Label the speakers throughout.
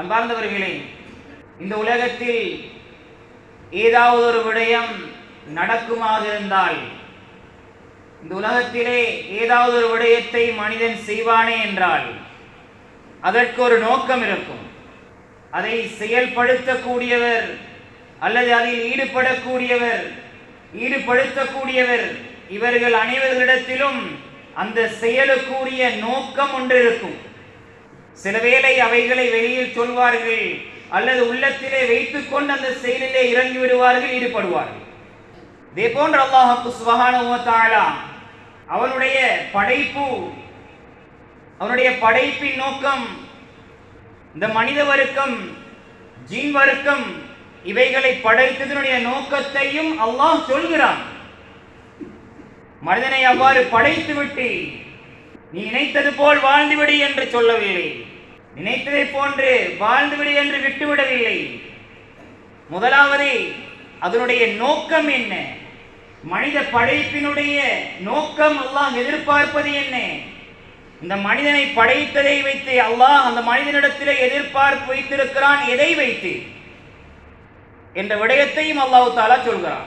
Speaker 1: அன்பார்ந்தவர்களே இந்த உலகத்தில் ஏதாவது ஒரு விடயம் நடக்குமாக இருந்தால் இந்த உலகத்திலே ஏதாவது ஒரு விடயத்தை மனிதன் செய்வானே என்றால் அதற்கு ஒரு நோக்கம் இருக்கும். அதை செயல்படுத்தக்கூடியவர் அல்லது அதில் ஈடுபடக்கூடியவர் ஈடுபடுத்தக்கூடியவர் இவர்கள் அனைவர்களிடத்திலும் அந்த செயலுக்குரிய நோக்கம் ஒன்று இருக்கும் சிலவேளை அவைகளை வெளியில் சொல்வார்கள் அல்லது உள்ளத்திலே வைத்துக்கொண்டு அந்த செயலிலே இறங்கி விடுவார்கள் ஈடுபடுவார்கள். இதே போன்ற அல்லாஹு சுபஹானஹு அவனுடைய படைப்பு அவனுடைய படைப்பின் நோக்கம் இந்த மனித வர்க்கம் ஜின் வர்க்கம் இவைகளை படைத்ததனுடைய நோக்கத்தையும் அல்லாஹ் சொல்கிறான். மனிதனை அவ்வாறு படைத்து விட்டு நீ நினைத்தது போல் வாழ்ந்துவிடு என்று சொல்லவில்லை. நினைத்ததை போன்று வாழ்ந்துவிடு என்று விட்டுவிடவில்லை. முதலாவது அதனுடைய நோக்கம் என்ன? மனித படைப்பினுடைய நோக்கம் அல்லாஹ் எதிர்பார்ப்பது என்ன? இந்த மனிதனை படைத்ததை வைத்து அல்லாஹ் அந்த மனிதனிடத்தில் எதிர்பார்ப்பு வைத்திருக்கிறான் எதை வைத்து? என்ற விடயத்தையும் அல்லாஹ் தாலா சொல்கிறான்.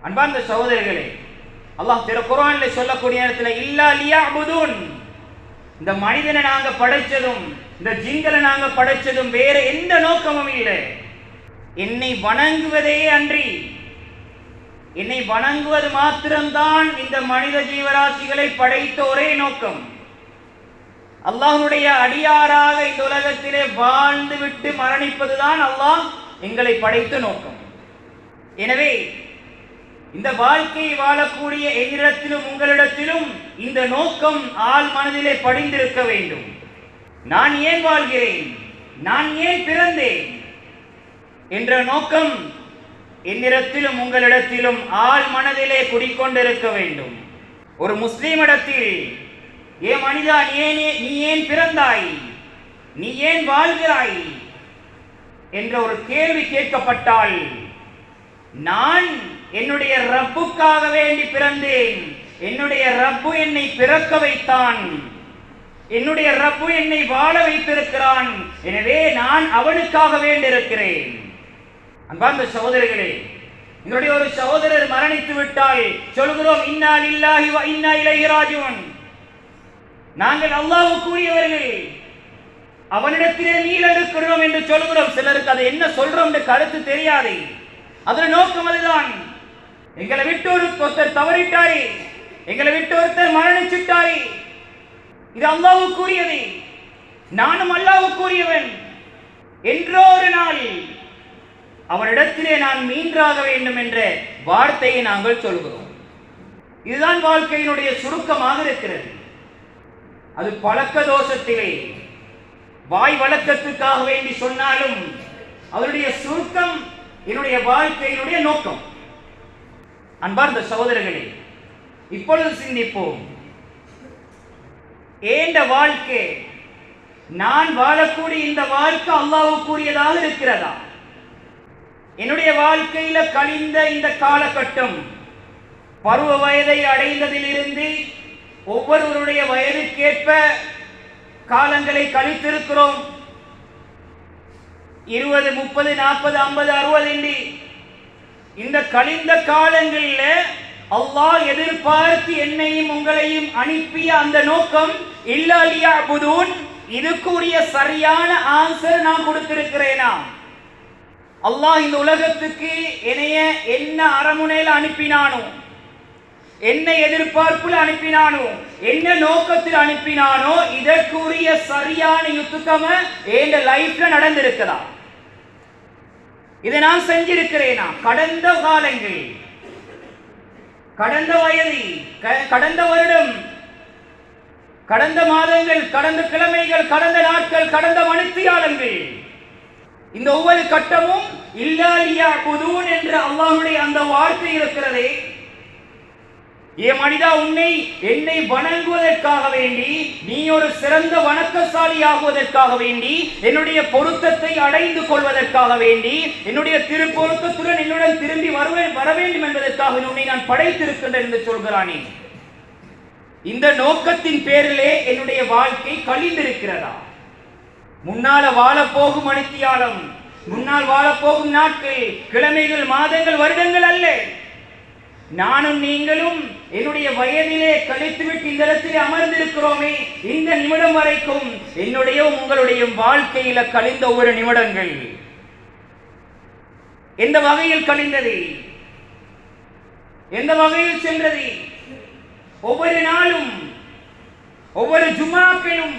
Speaker 1: அன்பார்ந்த சகோதரர்களே அல்லாஹ் திரு குரான்ல சொல்லக்கூடிய நேரத்தில் இல்லா லியாபுதூன். இந்த மனிதனை நாங்க படைச்சதும் இந்த ஜிங்களை நாங்க படைச்சதும் வேற எந்த நோக்கமும் இல்லை. என்னை வணங்குவதே அன்றி என்னை வணங்குவது மாத்திரம்தான் இந்த மனித ஜீவராசிகளை படைத்த ஒரே நோக்கம். அல்லாஹனுடைய அடியாராக இந்த உலகத்திலே வாழ்ந்து விட்டு மரணிப்பதுதான் அல்லாஹ் எங்களை படைத்த நோக்கம். எனவே இந்த வாழ்க்கையை வாழக்கூடிய என்னிடத்திலும் உங்களிடத்திலும் இந்த நோக்கம் ஆள் மனதிலே படிந்திருக்க வேண்டும். நான் ஏன் வாழ்கிறேன்? நான் ஏன் பிறந்தேன்? என்ற நோக்கம் என்னிடத்திலும் உங்களிடத்திலும் ஆள் மனதிலே குடிக்கொண்டிருக்க வேண்டும். ஒரு முஸ்லீம் இடத்தில் ஏ மனிதா நீ ஏன் நீ ஏன் பிறந்தாய்? நீ ஏன் வாழ்கிறாய்? என்ற ஒரு கேள்வி கேட்கப்பட்டால் நான் என்னுடைய ரப்புக்காக வேண்டி பிறந்தேன். என்னுடைய ரப்பு என்னை பிறக்க வைத்தான். என்னுடைய ரப்பு என்னை வாழ வைத்திருக்கிறான். எனவே நான் அவனுக்காக வேண்டியிருக்கிறேன். அன்பார்ந்த சகோதரர்களே என்னுடைய ஒரு சகோதரர் மரணித்து விட்டால் சொல்கிறோம் இன்னா இல்லாஹி இன்னா இளையராஜுவன் நாங்கள் அல்லாவுக்குரியவர்கள் அவனிடத்திலே நீல இருக்கிறோம் என்று சொல்கிறோம் சிலருக்கு அது என்ன சொல்றோம் என்று கருத்து தெரியாது. அதன் நோக்கம் அதுதான் எங்களை விட்டு ஒரு ஒருத்தர் தவறிட்டாரே. எங்களை விட்டு ஒருத்தர் மரணிச்சுட்டாரே. இது அல்லாஹ்வுக்குரியது நானும் அல்லாஹ்வுக்குரியவன் என்றோ ஒரு நாள் அவனிடத்திலே நான் மீன்றாக வேண்டும் என்ற வார்த்தையை நாங்கள் சொல்கிறோம். இதுதான் வாழ்க்கையினுடைய சுருக்கமாக இருக்கிறது. அது பழக்க தோஷத்திலே வாய் வழக்கத்துக்காக வேண்டி சொன்னாலும் அவருடைய சுருக்கம் என்னுடைய வாழ்க்கையினுடைய நோக்கம். அன்பார்ந்த சகோதரர்களே இப்பொழுது சிந்திப்போம். ஏண்ட வாழ்க்கை? நான் வாழக்கூடிய இந்த வாழ்க்கை அல்லாவுக்குரியதாக இருக்கிறதா? என்னுடைய வாழ்க்கையில கழிந்த இந்த காலகட்டம் பருவ வயதை அடைந்ததிலிருந்து ஒவ்வொருவருடைய வயதுக்கேற்ப காலங்களை கழித்திருக்கிறோம். இருபது முப்பது நாற்பது ஐம்பது அறுபது என்று இந்த கழிந்த காலங்களில் அல்லாஹ் எதிர்பார்த்து என்னையும் உங்களையும் அனுப்பிய அந்த நோக்கம் இல்லாலியா புதூன் இதுக்குரிய சரியான ஆன்சர் நான் கொடுத்திருக்கிறேனா? அல்லாஹ் இந்த உலகத்துக்கு என்னைய என்ன அரமுனையில் அனுப்பினானோ என்ன எதிர்பார்ப்பில் அனுப்பினானோ என்ன நோக்கத்தில் அனுப்பினானோ இதற்குரிய சரியான யுத்தகம என் லைஃப்ல நடந்திருக்கலாம் இதை நான் செஞ்சிருக்கிறேனா? கடந்த காலங்கள் கடந்த வயதில். க- கடந்த வருடம். கடந்த மாதங்கள் கடந்த கிழமைகள் கடந்த நாட்கள் கடந்த மணித்தியாலங்கள். இந்த ஒவ்வொரு கட்டமும் இல்லாலியா புதூன் என்ற அல்லாஹுடைய அந்த வார்த்தை இருக்கிறதே. ஏ மனிதா உன்னை என்னை வணங்குவதற்காக வேண்டி நீ ஒரு சிறந்த வணக்கசாலி ஆகுவதற்காக வேண்டி என்னுடைய பொருத்தத்தை அடைந்து கொள்வதற்காக வேண்டி என்னுடைய திருப்பொருத்தத்துடன் என்னுடன் திரும்பி வருவே வர வேண்டும் என்பதற்காக உன்னை நான் படைத்திருக்கின்றேன் என்று சொல்கிறானே. இந்த நோக்கத்தின் பேரிலே என்னுடைய வாழ்க்கை கழிந்திருக்கிறதா? முன்னால வாழப்போகும் மணித்தியாலம் முன்னால் வாழப்போகும் நாட்கள் கிழமைகள் மாதங்கள் வருடங்கள் அல்ல. நானும் நீங்களும் என்னுடைய வயதிலே கழித்துவிட்டு இந்த இடத்தில் அமர்ந்திருக்கிறோமே இந்த நிமிடம் வரைக்கும் என்னுடைய உங்களுடைய வாழ்க்கையில கழிந்த ஒவ்வொரு நிமிடங்கள். எந்த வகையில் கழிந்தது? எந்த வகையில் சென்றது? ஒவ்வொரு நாளும் ஒவ்வொரு ஜுமாக்களும்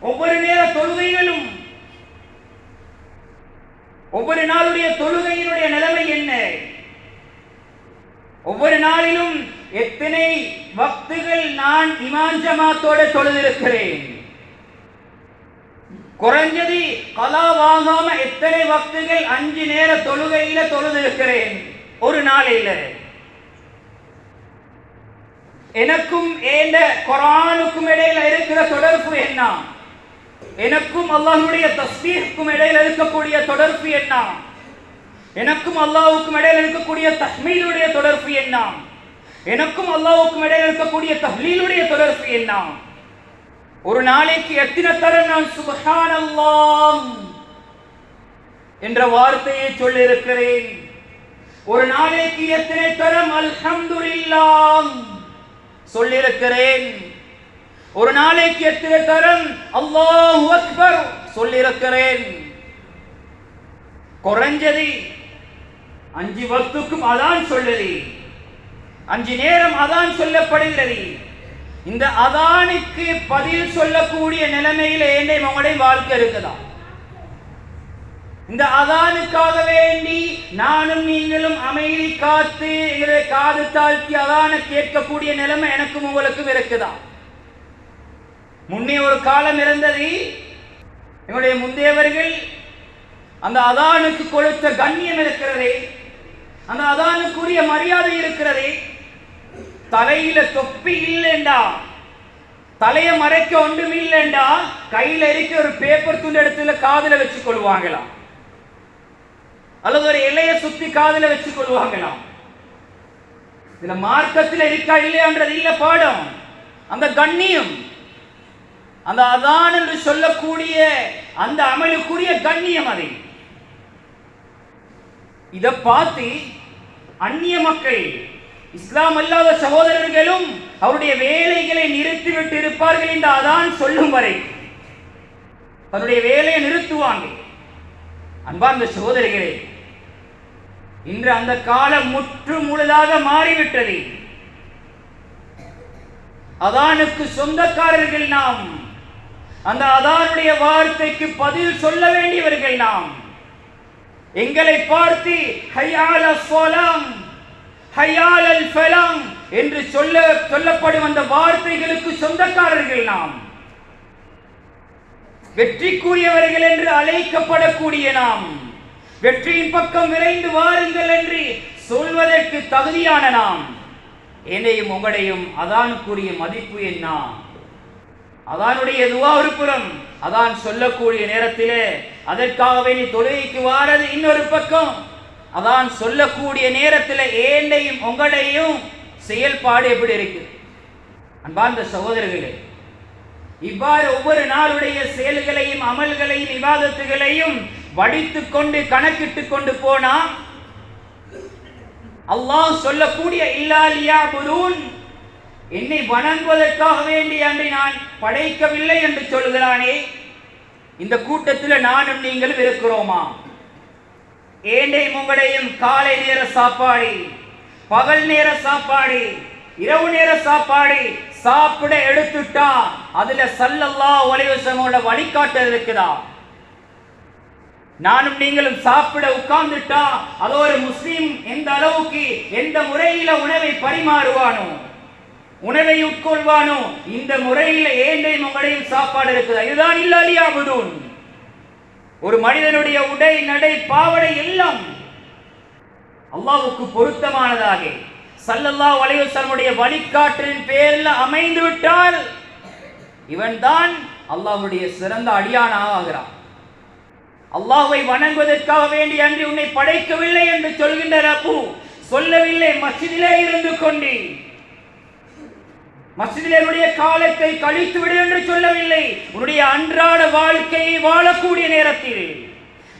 Speaker 1: ஒவ்வொரு நேர தொழுகைகளும் ஒவ்வொரு நாளுடைய தொழுகையினுடைய நிலைமை என்ன? ஒவ்வொரு நாளிலும் எத்தனை வக்துகள் நான் இமான் ஜமாத்தோட தொழுதிருக்கிறேன்? குறைஞ்சது கலா வாங்காம எத்தனை வக்துகள் அஞ்சு நேர தொழுகையில தொழுதிருக்கிறேன்? ஒரு நாளையில எனக்கும் ஏந்த குரானுக்கும் இடையில இருக்கிற தொடர்பு என்ன? எனக்கும் அல்லாஹுடைய தஸ்பீஹுக்கும் இடையில இருக்கக்கூடிய தொடர்பு என்ன? எனக்கும் அல்லாவுக்கும் இடையில இருக்கக்கூடிய தஹ்மீலுடைய தொடர்பு என்ன? எனக்கும் அல்லாவுக்கும் இடையில இருக்கக்கூடிய தஹ்லீலுடைய தொடர்பு என்ன? ஒரு நாளைக்கு எத்தனை தர நான் சுபஹானல்லாஹ் என்ற வார்த்தையை சொல்லியிருக்கிறேன். ஒரு நாளைக்கு எத்தனை தரம்? அல்ஹம்துலில்லாஹ் சொல்லியிருக்கிறேன். ஒரு நாளைக்கு எத்தனை தரம்? அல்லாஹ் அக்பர் சொல்லியிருக்கிறேன். குறைஞ்சது அஞ்சு வக்துக்கும் அதான் சொல்லுது அஞ்சு நேரம் அதான் சொல்லப்படுகிறது. இந்த அதானுக்கு பதில் சொல்லக்கூடிய நிலைமையில என்னை உங்களுடைய வாழ்க்கை இருக்குதா? இந்த அதானுக்காக வேண்டி நானும் நீங்களும் அமைதி காத்து எங்களை காது தாழ்த்தி அதான கேட்கக்கூடிய நிலைமை எனக்கும் உங்களுக்கும் இருக்குதா? முன்னே ஒரு காலம் இருந்தது எங்களுடைய முந்தையவர்கள் அந்த அதானுக்கு கொடுத்த கண்ணியம் இருக்கிறதே அந்த அதானுக்குரிய மரியாதை இருக்கிறதே. தலையில தொப்பி இல்லைண்டா. தலைய மறைக்க ஒன்றும் இல்லைண்டா. கையில இருக்க ஒரு பேப்பர் துண்டு இடத்துல காதுல வச்சு கொள்வாங்களாம். அல்லது ஒரு இலைய சுத்தி காதுல வச்சு கொள்வாங்களாம். இதுல மார்க்கத்தில் இருக்கா இல்லையான்றது இல்ல பாடம். அந்த கண்ணியம். அந்த அதான் என்று சொல்லக்கூடிய அந்த அமலுக்குரிய கண்ணியம் அதை. இதை பார்த்து அந்நிய மக்கள் இஸ்லாம் அல்லாத சகோதரர்களும் அவருடைய வேலைகளை நிறுத்திவிட்டு இருப்பார்கள் இந்த அதான் சொல்லும் வரை தன்னுடைய வேலையை நிறுத்துவாங்க. அன்பார்ந்த சகோதரிகளே இன்று அந்த காலம் முற்று முழுதாக மாறிவிட்டது. அதானுக்கு சொந்தக்காரர்கள் நாம் அந்த அதானுடைய வார்த்தைக்கு பதில் சொல்ல வேண்டியவர்கள் நாம். எங்களை பார்த்து ஹையால சொலாம் ஹையால் அல் ஃபலாம் என்று சொல்ல சொல்லப்படும் அந்த வார்த்தைகளுக்கு சொந்தக்காரர்கள் நாம். வெற்றிக்குரியவர்கள் என்று அழைக்கப்படக்கூடிய நாம். வெற்றியின் பக்கம் விரைந்து வாருங்கள் என்று சொல்வதற்கு தகுதியான நாம். என்னையும் உங்களையும் அதான் கூறிய மதிப்பு என்ன அதானுடைய எதுவா ஒரு புறம். அதான் சொல்லக்கூடிய நேரத்திலே அதற்காகவே நீ தொழுகைக்கு வாரது இன்னொரு பக்கம். அதான் சொல்லக்கூடிய நேரத்தில் ஏண்டையும் உங்களையும் செயல்பாடு எப்படி இருக்கு? அன்பார்ந்த சகோதரர்களே இவ்வாறு ஒவ்வொரு நாளுடைய செயல்களையும் அமல்களையும் விவாதத்துகளையும் வடித்து கொண்டு கணக்கிட்டு கொண்டு போனா அல்லாஹ் சொல்லக்கூடிய இல்லாலியா புரூன் என்னை வணங்குவதற்காக வேண்டி அன்றி நான் படைக்கவில்லை என்று சொல்கிறானே இந்த கூட்டத்தில் நானும் நீங்களும் இருக்கிறோமா? ஏண்டையும் உங்களையும் காலை நேர சாப்பாடு பகல் நேர சாப்பாடு இரவு நேர சாப்பாடு சாப்பிட எடுத்துட்டா அதுல சல்லல்லா ஒலைவசமோட வழிகாட்டல் இருக்குதா? நானும் நீங்களும் சாப்பிட உட்கார்ந்துட்டா அது ஒரு முஸ்லீம் எந்த அளவுக்கு எந்த முறையில உணவை பரிமாறுவானோ? உணவை உட்கொள்வானோ? இந்த முறையில் ஏண்டையும் உங்களையும் சாப்பாடு இருக்குது. இதுதான் இல்லாலியா புதூன் ஒரு மனிதனுடைய உடை நடை பாவடை எல்லாம் அல்லாவுக்கு பொருத்தமானதாக. சல்லல்லா அலைஹி வழிகாட்டின் பேரில் அமைந்து விட்டால் இவன்தான் அல்லாவுடைய சிறந்த அடியானாக ஆகிறான். அல்லாஹ்வை வணங்குவதற்காக வேண்டி அன்றி உன்னை படைக்கவில்லை என்று சொல்கின்ற ரப்பு சொல்லவில்லை மசிதிலே இருந்து கொண்டேன். மஸ்ஜிதில் என்னுடைய காலத்தை கழித்து விடு என்று சொல்லவில்லை. உன்னுடைய அன்றாட வாழ்க்கையை வாழக்கூடிய நேரத்தில்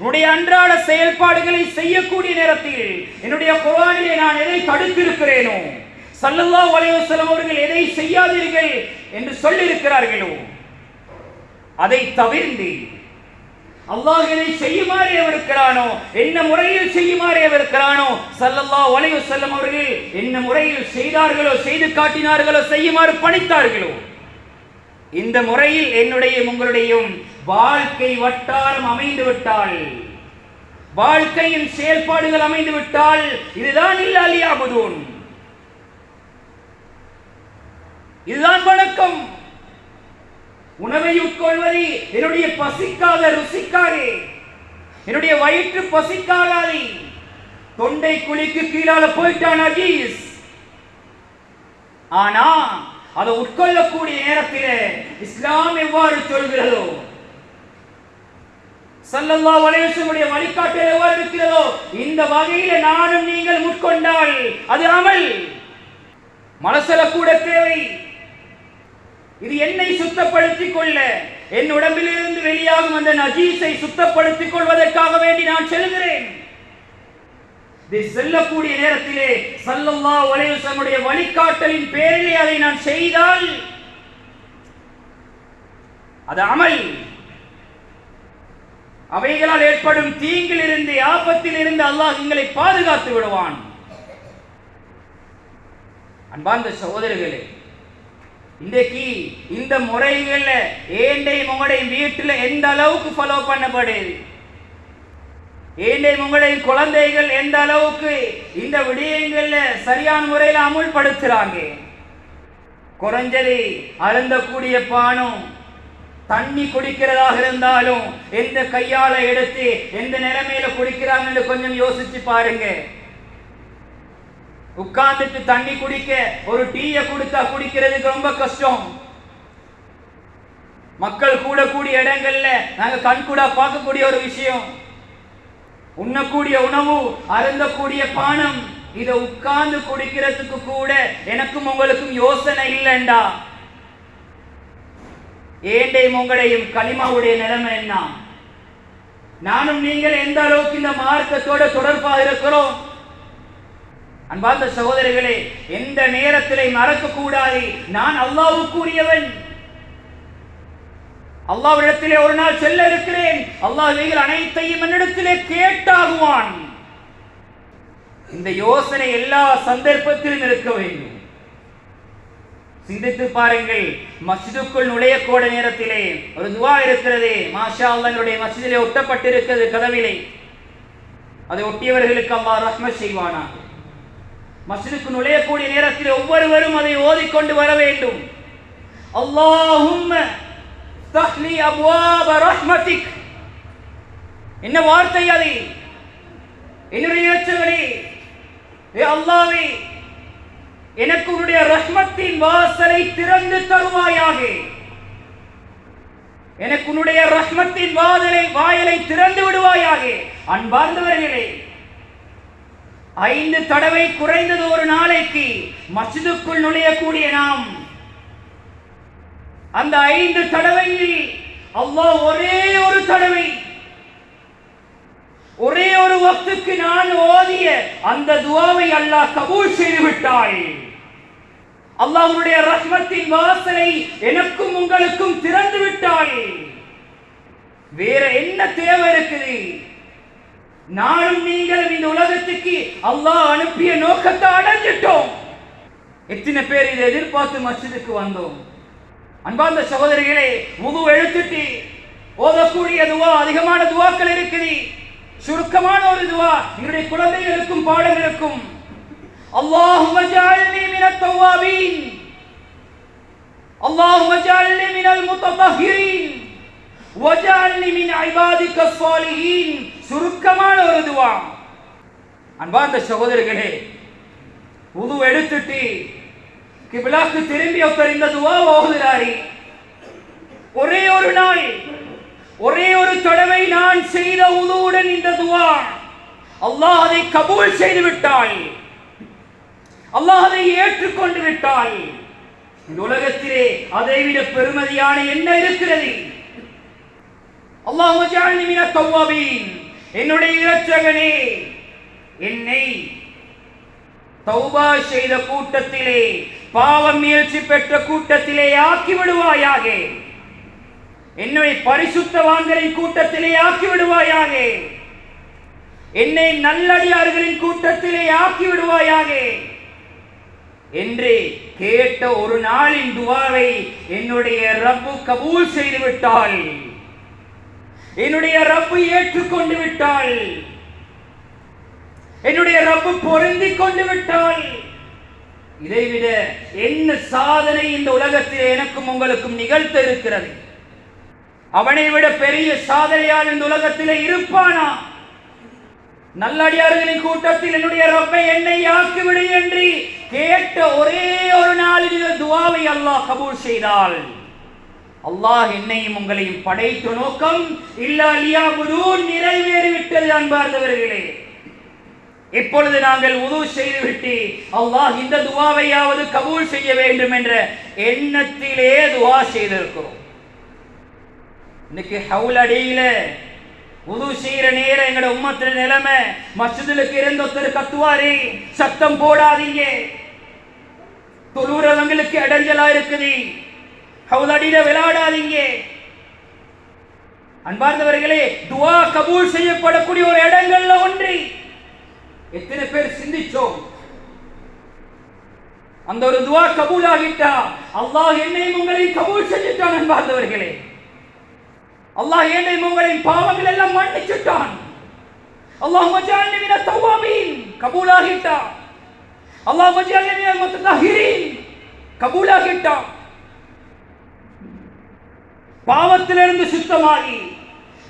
Speaker 1: உன்னுடைய அன்றாட செயல்பாடுகளை செய்யக்கூடிய நேரத்தில் என்னுடைய குரானிலே நான் எதை தடுத்திருக்கிறேனோ சல்லல்லா வலையோசலம் அவர்கள் எதை செய்யாதீர்கள் என்று சொல்லியிருக்கிறார்களோ அதை தவிர்ந்தேன் அல்லாஹினை செய்யுமாறு இருக்கிறானோ என்ன முறையில் செய்யுமாறு இருக்கிறானோ சல்லல்லா அலைஹி செல்லும் அவர்கள் என்ன முறையில் செய்தார்களோ செய்து காட்டினார்களோ செய்யுமாறு பணித்தார்களோ? இந்த முறையில் என்னுடைய உங்களுடையும் வாழ்க்கை வட்டாரம் அமைந்து விட்டால் வாழ்க்கையின் செயல்பாடுகள் அமைந்து விட்டால் இதுதான் இல்லாலியாபுதூன் இதுதான் வணக்கம். உணவை உட்கொள்வது என்னுடைய பசிக்காத ருசிக்காதே என்னுடைய வயிற்று பசிக்காகாது தொண்டை குழிக்கு கீழால போயிட்டான் அஜீஸ். ஆனா அதை உட்கொள்ளக்கூடிய நேரத்தில் இஸ்லாம் எவ்வாறு சொல்கிறதோ சல்லல்லா வலையுடைய வழிகாட்டல் எவ்வாறு இருக்கிறதோ இந்த வகையில நானும் நீங்கள் உட்கொண்டால் அது அமல். மனசுல கூட தேவை. இது என்னை சுத்தப்படுத்திக் கொள்ள. என் உடம்பிலிருந்து வெளியாகும் அந்த நஜீஸை சுத்தப்படுத்திக் கொள்வதற்காக வேண்டி நான் செல்கிறேன். செல்லக்கூடிய நேரத்திலே சல்லல்லா உலகனுடைய வழிகாட்டலின் பேரிலே அதை நான் செய்தால் அது அமல். அவைகளால் ஏற்படும் தீங்கில் இருந்து ஆபத்தில் இருந்து அல்லாஹ் எங்களை பாதுகாத்து விடுவான். அன்பார்ந்த சகோதரர்களே இன்றைக்கு இந்த முறைகள்ல ஏண்டையும் உங்களுடைய வீட்டில் எந்த அளவுக்கு ஃபாலோ பண்ணப்படுது? ஏண்டையும் உங்களுடைய குழந்தைகள் எந்த அளவுக்கு இந்த விடயங்கள்ல சரியான முறையில் அமுல்படுத்துகிறாங்க குறைஞ்சது அருந்தக்கூடிய பானம் தண்ணி குடிக்கிறதாக இருந்தாலும் எந்த கையால எடுத்து எந்த நிலைமையில குடிக்கிறாங்கன்னு கொஞ்சம் யோசிச்சு பாருங்க. உட்கார்ந்துட்டு தண்ணி குடிக்க ஒரு டீயை கொடுத்தா குடிக்கிறதுக்கு ரொம்ப கஷ்டம். மக்கள் கூட கூடிய இடங்கள்ல நாங்க கண்கூடா பார்க்கக்கூடிய ஒரு விஷயம். உண்ணக்கூடிய உணவு அருந்தக்கூடிய பானம் இதை உட்கார்ந்து குடிக்கிறதுக்கு கூட எனக்கும் உங்களுக்கும் யோசனை இல்லைண்டா. ஏண்டையும் உங்களையும்? களிமாவுடைய நிலைமை என்ன? நானும் நீங்கள் எந்த அளவுக்கு இந்த மார்க்கத்தோட தொடர்பாக இருக்கிறோம்? அன்பார்ந்த சகோதரிகளே எந்த நேரத்திலே மறக்க கூடாது நான் அல்லாவுக்குரியவன் அல்லாவிடத்திலே ஒரு நாள் செல்ல இருக்கிறேன். அல்லாஹ் அனைத்தையும் என்னிடத்திலே கேட்டாகுவான். இந்த யோசனை எல்லா சந்தர்ப்பத்திலும் இருக்க வேண்டும். சிந்தித்து பாருங்கள் மஸ்ஜிதுக்குள் நுழையக்கூட நேரத்திலே ஒரு துவா இருக்கிறது. மாஷா அல்லாஹ்வுடைய மஸ்ஜிதிலே ஒட்டப்பட்டிருக்கிறது கதவிலே. அதை ஒட்டியவர்களுக்கு அல்லாஹ் ரஹ்மத் செய்வானா மஸ்ஜிதுக்கு நுழையக்கூடிய நேரத்தில் ஒவ்வொருவரும் அதை ஓதிக்கொண்டு வர வேண்டும். அல்லாஹும் தஹ்லி அப்வாப ரஹ்மதிக் என்ன வார்த்தை அது? என்னுடைய இரட்சகரே ஏ அல்லாஹ்வே எனக்கு உன்னுடைய ரஹ்மத்தின் வாசலை திறந்து தருவாயாக. எனக்கு உன்னுடைய ரஹ்மத்தின் வாதலை வாயலை திறந்து விடுவாயாக. அன்பார்ந்தவர்களே ஐந்து தடவை குறைந்தது ஒரு நாளைக்கு மஸ்ஜிதுக்குள் நுழையக்கூடிய நாம். அந்த ஐந்து தடவையில் அல்லாஹ் ஒரே ஒரு தடவை ஒரே ஒரு வக்துக்கு நான் ஓதிய அந்த துவாவை அல்லாஹ் கபூல் செய்து விட்டாள். அல்லாஹ்வுடைய ரஹ்மத்தின் வாசலை எனக்கும் உங்களுக்கும் திறந்து விட்டாள். வேற என்ன தேவை இருக்குது? நானும் நீங்களும் இந்த உலகத்துக்கு அல்லாஹ் அனுப்பிய நோக்கத்தை அடைஞ்சிட்டோம் எத்தனை பேர் இதை எதிர்பார்த்து மஸ்ஜிதுக்கு வந்தோம் அன்பார்ந்த சகோதரிகளே முது எழுத்துட்டு ஓதக்கூடிய துவா அதிகமான துவாக்கள் இருக்குது சுருக்கமான ஒரு துவா என்னுடைய குழந்தைகளுக்கும் பாடம் இருக்கும் اللهم اجعلني من التوابين اللهم اجعلني من المتطهرين சுருக்கமான ஒரு துவா. அன்பார்ந்த சகோதரர்களே உது எடுத்துட்டு கிபிலாக்கு திரும்பி ஒருத்தர் இந்த துவா ஓதுகிறாரி ஒரே ஒரு நாள் ஒரே ஒரு தடவை நான் செய்த உதுவுடன் இந்த துவா. அல்லாஹ் அதை கபூல் செய்து விட்டாள் அல்லாஹ் அதை ஏற்றுக்கொண்டு விட்டாள் இந்த உலகத்திலே அதைவிட பெருமதியான என்ன இருக்கிறது. அல்லாஹ் ஜஅல்னி மின தவ்வாபீன் என்னுடைய இரட்சகனே என்னை தௌபா செய்த கூட்டத்திலே பாவம் முயற்சி பெற்ற கூட்டத்திலே ஆக்கி விடுவாயாக. என்னை பரிசுத்தவான்களின் கூட்டத்திலே ஆக்கி விடுவாயாக. என்னை நல்லடியார்களின் கூட்டத்திலே ஆக்கி விடுவாயாக. என்று கேட்ட ஒரு நாளின் துவாவை என்னுடைய ரப்பு கபூல் செய்து விட்டாள் என்னுடைய ரப்பு ஏற்றுக்கொண்டு விட்டாள் என்னுடைய ரப்பு பொருந்தி கொண்டு விட்டாள் இதைவிட என்ன சாதனை இந்த உலகத்தில் எனக்கும் உங்களுக்கும் நிகழ்த்த இருக்கிறது. அவனை விட பெரிய சாதனையால் இந்த உலகத்தில் இருப்பானா? நல்லடியார்களின் கூட்டத்தில் என்னுடைய ரப்பை என்னை ஆக்கிவிடு என்று கேட்ட ஒரே ஒரு நாளில் இந்த துவாவை அல்லாஹ் கபூல் செய்தாள். அல்லாஹ் என்னையும் உங்களையும் படைத்த நோக்கம் இல்லா லியாபுதூன் நிறைவேறிவிட்டது அன்பார்ந்தவர்களே இப்பொழுது நாங்கள் உது செய்துவிட்டு அல்லாஹ் இந்த துவாவையாவது கபூல் செய்ய வேண்டும் என்ற எண்ணத்திலே துவா செய்திருக்கிறோம். இன்னைக்கு ஹவுல் அடியில உது செய்யற நேரம் எங்கட உம்மத்துல நிலைமை மசிதலுக்கு இருந்த ஒருத்தர் கத்துவாரு சத்தம் போடாதீங்க. தொழுறவங்களுக்கு இடைஞ்சலா இருக்குது. ஹவுல் அடியில விளையாடாதீங்க. அன்பார்ந்தவர்களே துவா கபூல் செய்யப்படக்கூடிய ஒரு இடங்கள்ல ஒன்று. எத்தனை பேர் சிந்திச்சோம். அந்த ஒரு துவா கபூல் ஆகிட்டா அல்லாஹ் என்னையும் உங்களையும் கபூல் செஞ்சுட்டான் அன்பார்ந்தவர்களே. அல்லாஹ் என்னையும் உங்களின் பாவங்கள் எல்லாம் மன்னிச்சுட்டான். அல்லாஹ் மஜான் மின தவாபீன் கபூல் ஆகிட்டா அல்லாஹ் மஜாலி மின முத்தஹிரீன் கபூல் ஆகிட்டான் பாவத்திலிருந்து சுத்தமாகி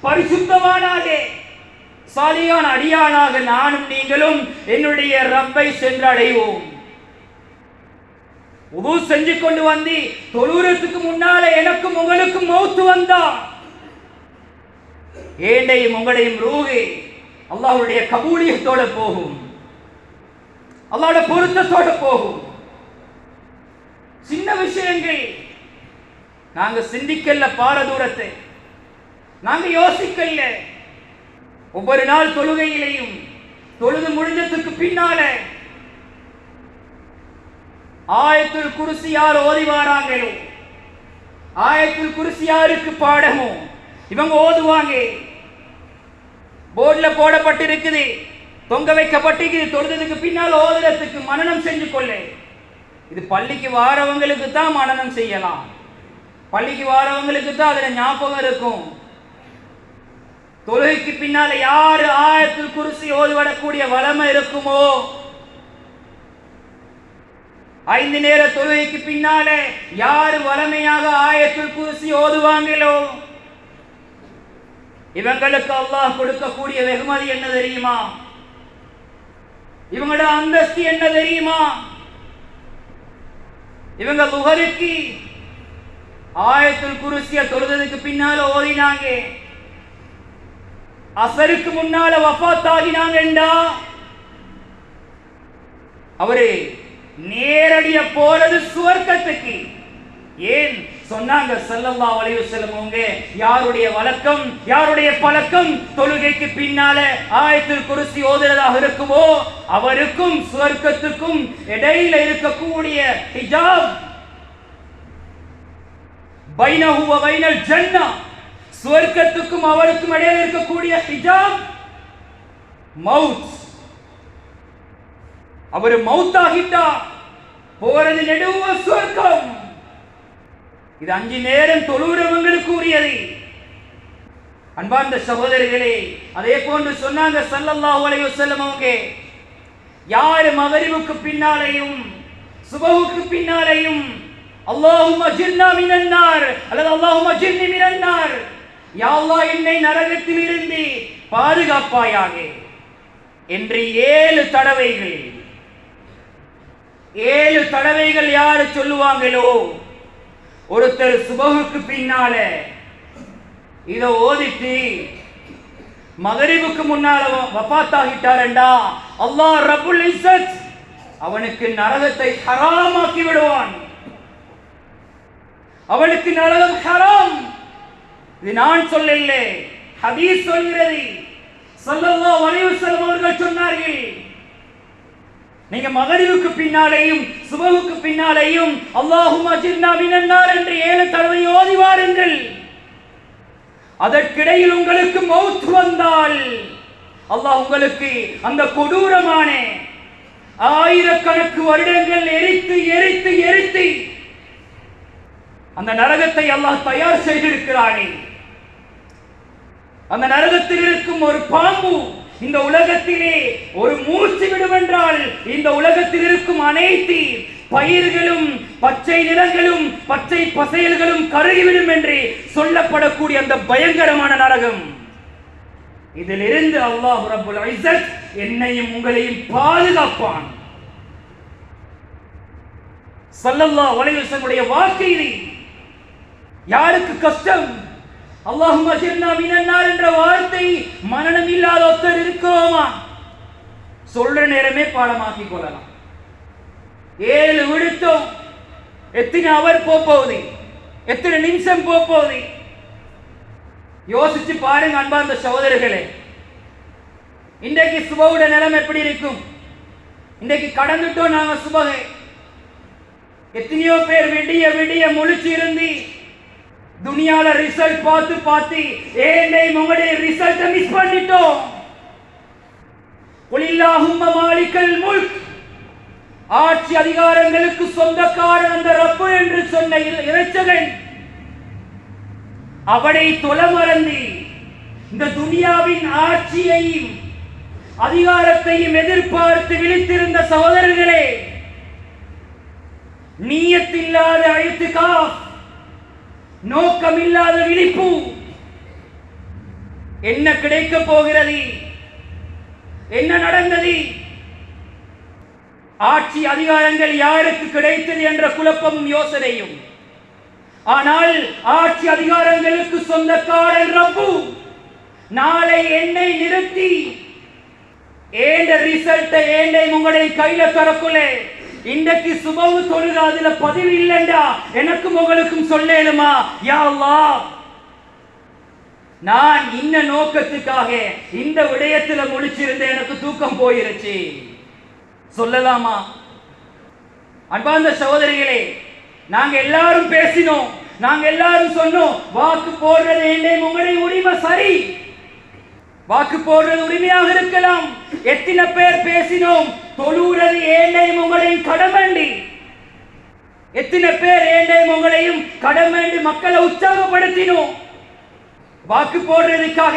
Speaker 1: பரிசுத்தமானாலே சாலியான் அடியானாக நானும் நீங்களும் என்னுடைய ரப்பை சென்றடைவோம். உது செஞ்சு கொண்டு வந்து தொழுறதுக்கு முன்னால எனக்கும் உங்களுக்கும் மௌத்து வந்தா. ஏண்டையும் உங்களையும் ரூகி அல்லாவுடைய கபூலியத்தோட போகும். அல்லாவோட பொருத்தத்தோட போகும். சின்ன விஷயங்கள் நாங்க சிந்திக்கல பாரதூரத்தை நாங்க யோசிக்கல ஒவ்வொரு நாள் தொழுகையிலையும் தொழுது முடிஞ்சதுக்கு பின்னால ஆயத்தில் குருசி யார் ஓதி வாராங்களோ ஆயத்துல் குருசி யாருக்கு பாடமோ இவங்க ஓதுவாங்க. போர்டில் போடப்பட்டிருக்குது தொங்க வைக்கப்பட்டிருக்குது தொழுததுக்கு பின்னால் ஓதுறதுக்கு மனநம் செஞ்சு கொள்ளு இது பள்ளிக்கு வாரவங்களுக்கு தான் மனனம் செய்யலாம். பள்ளிக்கு வாரவங்களுக்கு தான் அதுல ஞாபகம் இருக்கும். தொழுகைக்கு பின்னால யாரு ஆயத்தில் குருசி ஓதுவிடக்கூடிய வளமை இருக்குமோ? ஐந்து நேர தொழுகைக்கு பின்னாலே யாரு வளமையாக ஆயத்தில் குருசி ஓதுவாங்களோ? இவங்களுக்கு அல்லாஹ் கொடுக்கக்கூடிய வெகுமதி என்ன தெரியுமா? இவங்களோட அந்தஸ்து என்ன தெரியுமா? இவங்க முகருக்கு ஆயத்துல் குருசிய தொழுததுக்கு பின்னால ஓதினாங்க அசருக்கு முன்னால வஃபாத் ஆகினாங்கண்டா அவரு நேரடிய போறது சுவர்க்கத்துக்கு. ஏன்? சொன்னாங்க செல்லல்லா வளைவு செல்லுங்க யாருடைய வழக்கம் யாருடைய பழக்கம்? தொழுகைக்கு பின்னால ஆயத்தில் குருசி ஓதுறதாக இருக்குமோ? அவருக்கும் சுவர்க்கத்துக்கும் இடையில இருக்கக்கூடிய ஹிஜாப். பைனஹு வ பைனல் ஜன்னா. சுவர்க்கத்துக்கும் அவளுக்கும் இடையில இருக்கக்கூடிய ஹிஜாப் மவுத். அவர் மவுத்தாகிட்டா போறது நெடுவ சுவர்க்கம். இது அஞ்சு நேரம் தொழுகிறவங்களுக்கு உரியது அன்பார்ந்த சகோதரிகளே அதே போன்று சொன்னாங்க சல்லல்லா அலைஹி வஸல்லம் அவங்க. யார் மகரிவுக்கு பின்னாலேயும் சுபஹுக்கு பின்னாலேயும் அல்லாஹும்ம ஜின்னா மினன்னார் அல்லது அல்லாஹும்ம ஜின்னி மினன்னார் யா அல்லாஹ் என்னை நரகத்தில் இருந்து பாதுகாப்பாயாக. என்று ஏழு தடவைகள் ஏழு தடவைகள் யாரு சொல்லுவாங்களோ ஒருத்தர் சுபகுக்கு பின்னால இதை ஓதிட்டு மகரிபுக்கு முன்னால வபாத்தாகிட்டாரண்டா அல்லாஹ் ரபுல் இசத் அவனுக்கு நரகத்தை ஹராமாக்கி விடுவான். அவளுக்கு நரகம் ஹராம். இது நான் சொல்லல ஹதீஸ் சொல்கிறது. சல்லல்லா அலைஹி வஸல்லம் அவர்கள் சொன்னார்கள். நீங்க மகரிவுக்கு பின்னாலேயும் சுபவுக்கு பின்னாலேயும் அல்லாஹும் அஜிர்னா மினன்னார் என்று ஏழு தடவை ஓதி வாருங்கள். அதற்கிடையில் உங்களுக்கு மௌத் வந்தால் அல்லாஹ் உங்களுக்கு அந்த கொடூரமான ஆயிரக்கணக்கு வருடங்கள் எரித்து எரித்து எரித்து அந்த நரகத்தை அல்லாஹ் தயார் செய்திருக்கிறானே. அந்த நரகத்தில் இருக்கும் ஒரு பாம்பு இந்த உலகத்திலே ஒரு மூச்சு விடுவென்றால் இந்த உலகத்தில் இருக்கும் அனைத்து பயிர்களும் பச்சை நிறங்களும் பச்சை பசையல்களும் கருகிவிடும் என்று சொல்லப்படக்கூடிய அந்த பயங்கரமான நரகம். இதிலிருந்து அல்லாஹ் ரபுல் ஐசத் என்னையும் உங்களையும் பாதுகாப்பான். சல்லல்லா அலைஹி வஸல்லுடைய வாக்கு இது யாருக்கு கஷ்டம்? அல்லாஹும் அஜிர்னா மினன்னார் என்ற வார்த்தை மனநம் இல்லாத ஒருத்தர் இருக்கிறோமா? சொல்ற நேரமே பாடமாக்கி கொள்ளலாம். ஏழு விடுத்தோம். எத்தனை அவர் போகுது? எத்தனை நிமிஷம் போகுது? யோசிச்சு பாருங்க அன்பார்ந்த சகோதரர்களே. இன்றைக்கு சுபவுட நிலம் எப்படி இருக்கும்? இன்றைக்கு கடந்துட்டோம் நாங்க சுபகை. எத்தனையோ பேர் விடிய விடிய முழிச்சு இருந்து துனியால ரிசல்ட் பார்த்து பார்த்து ஏண்டை உங்களுடைய ரிசல்ட்டை மிஸ் பண்ணிட்டோம். குலில்லாஹும்ம மாலிக்கல் முல்க். ஆட்சி அதிகாரங்களுக்கு சொந்தக்காரன் அந்த ரப்பு என்று சொன்ன இறைச்சகன். அவனை தொலைமறந்து இந்த துனியாவின் ஆட்சியையும் அதிகாரத்தையும் எதிர்பார்த்து விழித்திருந்த சகோதரர்களே நீயத்தில்லாத அழுத்துக்கா நோக்கமில்லாத விழிப்பு. என்ன கிடைக்க போகிறது? என்ன நடந்தது? ஆட்சி அதிகாரங்கள் யாருக்கு கிடைத்தது என்ற குழப்பமும் யோசனையும். ஆனால் ஆட்சி அதிகாரங்களுக்கு சொந்தக்காரன் ரப்பு. நாளை என்னை நிறுத்தி. ஏண்ட ரிசல்ட் ஏண்டை உங்களை கையில தரக்குள்ளே. இன்றைக்கு சுபவு தொழுது அதுல பதிவு இல்லைண்டா. எனக்கும் உங்களுக்கும் சொல்லேலுமா? யா நான் இன்ன நோக்கத்துக்காக இந்த விடயத்துல முடிச்சிருந்த எனக்கு தூக்கம் போயிருச்சு. சொல்லலாமா? அன்பார்ந்த சகோதரிகளே நாங்க எல்லாரும் பேசினோம். நாங்க எல்லாரும் சொன்னோம் வாக்கு போடுறது என்னை உங்களுடைய உரிமை சரி. வாக்கு போடுறது உரிமையாக இருக்கலாம். எத்தனை பேர் பேசினோம். தொழுகிறது ஏண்டையும் உங்களையும் கடமண்டி எத்தனை பேர் ஏண்டையும் உங்களையும் கடமண்டி மக்களை உற்சாகப்படுத்தினோம். வாக்கு போடுறதுக்காக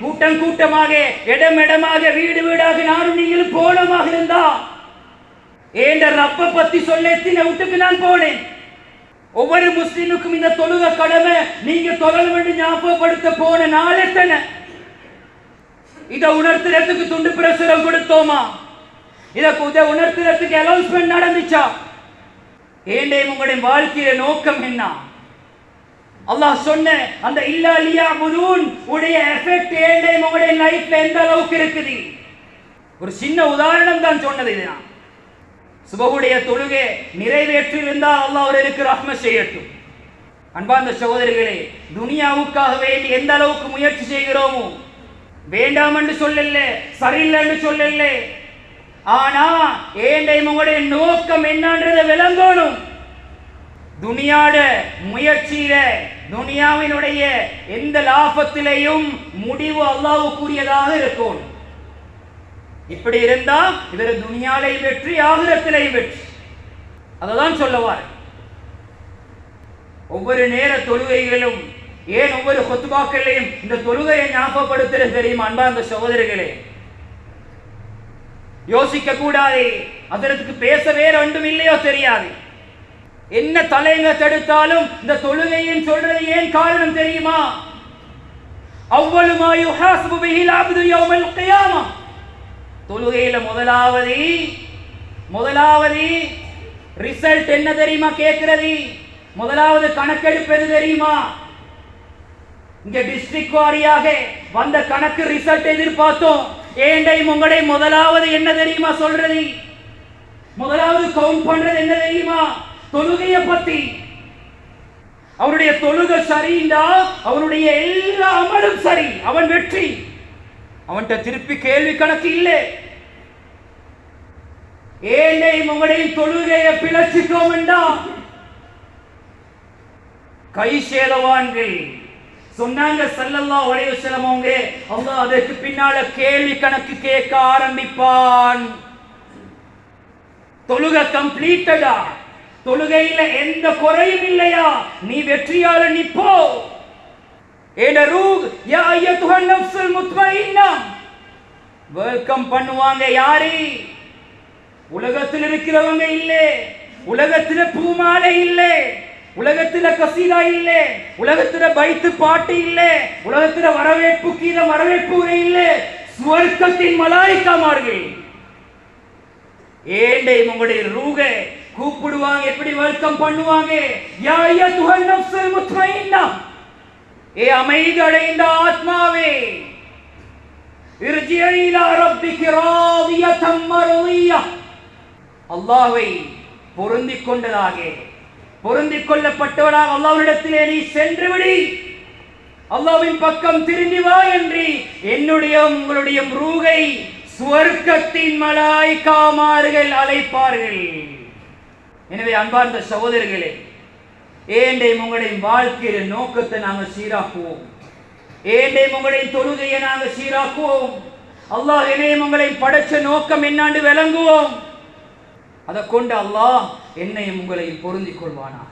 Speaker 1: கூட்டம் கூட்டமாக இடம் இடமாக வீடு வீடாக நானும் நீங்களும் போனமாக இருந்தா. ஏண்ட ரப்ப பத்தி சொல்ல எத்தனை வீட்டுக்கு நான் போனேன். ஒவ்வொரு முஸ்லிமுக்கும் இந்த தொழுக கடமை நீங்க தொழல் வேண்டி ஞாபகப்படுத்த போன நாள் எத்தனை? இதை உணர்த்துறதுக்கு துண்டு பிரசுரம் கொடுத்தோமா? இதை உத உணர்த்துறதுக்கு அனௌன்ஸ்மெண்ட் நடந்துச்சா? ஏண்டே உங்களுடைய வாழ்க்கையில நோக்கம் என்ன? அல்லாஹ் சொன்ன அந்த இல்லா லியா புதூன் உடைய எஃபெக்ட் ஏண்டே உங்களுடைய லைஃப்ல எந்த அளவுக்கு இருக்குது? ஒரு சின்ன உதாரணம் தான் சொன்னது இதுதான் சுபகுடைய தொழுகை நிறைவேற்றி இருந்தால் அல்லாஹ் அவர்களுக்கு ரஹ்ம செய்யட்டும். அன்பார்ந்த சகோதரிகளே துனியாவுக்காக வேண்டி எந்த அளவுக்கு முயற்சி செய்கிறோமோ வேண்டாம் என்று சொல்லல சரியில்லை என்று சொல்லல ஆனா ஏண்டை உங்களுடைய நோக்கம் என்னன்றதை விளங்கணும். துனியாட முயற்சியில துனியாவினுடைய எந்த லாபத்திலையும் முடிவு அல்லாவுக்குரியதாக இருக்கும் இப்படி இருந்தா இவர் துனியாலையும் வெற்றி ஆகிரத்திலையும் வெற்றி. அததான் சொல்லுவார். ஒவ்வொரு நேர தொழுகைகளிலும் ஏன் ஒவ்வொரு கொத்துபாக்களையும் இந்த தொழுகையை ஞாபகப்படுத்துறது தெரியுமா அன்பார்ந்த சகோதரிகளே யோசிக்க கூடாதே அதற்கு பேசவே ரெண்டும் இல்லையோ தெரியாது. என்ன தலைங்க தடுத்தாலும் இந்த தொழுகையின் சொல்றது ஏன் காரணம் தெரியுமா? அவ்வளவு யுஹாசபு பிஹில் அப்து யௌமல் கியாமா. தொழுகையில முதலாவது முதலாவது ரிசல்ட் என்ன தெரியுமா கேட்கிறது? முதலாவது கணக்கெடுப்பு எது தெரியுமா? இங்க டிஸ்ட்ரிக்ட் வாரியாக வந்த கணக்கு ரிசல்ட் எதிர்பார்த்தோம். ஏண்டை உங்களை முதலாவது என்ன தெரியுமா சொல்றது? முதலாவது கவுண்ட் பண்றது என்ன தெரியுமா? தொழுகைய பத்தி. அவனுடைய தொழுகை சரிண்டா அவனுடைய எல்லா அமலும் சரி அவன் வெற்றி. அவன்கிட்ட திருப்பி கேள்வி கணக்கு இல்லை. ஏழை உங்களையும் தொழுகையை பிழைச்சிட்டோம் என்றா கை சேதவான்கள் சொன்னாங்க சல்லல்லா உடைய சிலமவங்க அவங்க அதற்கு பின்னால கேள்வி கணக்கு கேட்க ஆரம்பிப்பான். தொழுக கம்ப்ளீட்டடா? தொழுகையில எந்த குறையும் இல்லையா? நீ வெற்றியால நீ போ. வெல்கம் பண்ணுவாங்க யாரு? உலகத்தில் இருக்கிறவங்க இல்லை. உலகத்துல பூமாலை இல்லை. உலகத்துல கசீதா இல்ல. உலகத்துல பைத்து பாட்டு இல்ல. உலகத்துல வரவேற்பு கீதம் வரவேற்பு இல்ல. சுவர்க்கத்தின் மலாய்க்காமார்கள் ஏண்டை உங்களுடைய ரூக? கூப்பிடுவாங்க எப்படி வெல்கம் பண்ணுவாங்க? யா யா துஹல் நஃப்ஸுல் முத்மைன்னா ஏ அமைதி அடைந்த ஆத்மாவே. இர்ஜிஇ இலா ராவிய ராதியதம் மர்தியா. அல்லாஹ்வை பொருந்திக் கொண்டதாக. பொருந்திக் கொள்ளப்பட்டவனாக அல்லாவிடத்திலே நீ சென்று விடி அல்லாவின் பக்கம் திரும்பி வா என்று என்னுடைய உங்களுடைய ரூகை சுவர்க்கத்தின் மலாய்க்காமார்கள் அழைப்பார்கள். எனவே அன்பார்ந்த சகோதரர்களே ஏண்டையும் உங்களுடைய வாழ்க்கையில நோக்கத்தை நாங்கள் சீராக்குவோம்? ஏண்டையும் உங்களுடைய தொழுகையை நாங்கள் சீராக்குவோம்? அல்லாஹ் இணையம் உங்களை படைச்ச நோக்கம் என்னாண்டு விளங்குவோம்? அதை கொண்டு அல்லாஹ் என்னையும் உங்களையும் பொருந்திக் கொள்வானா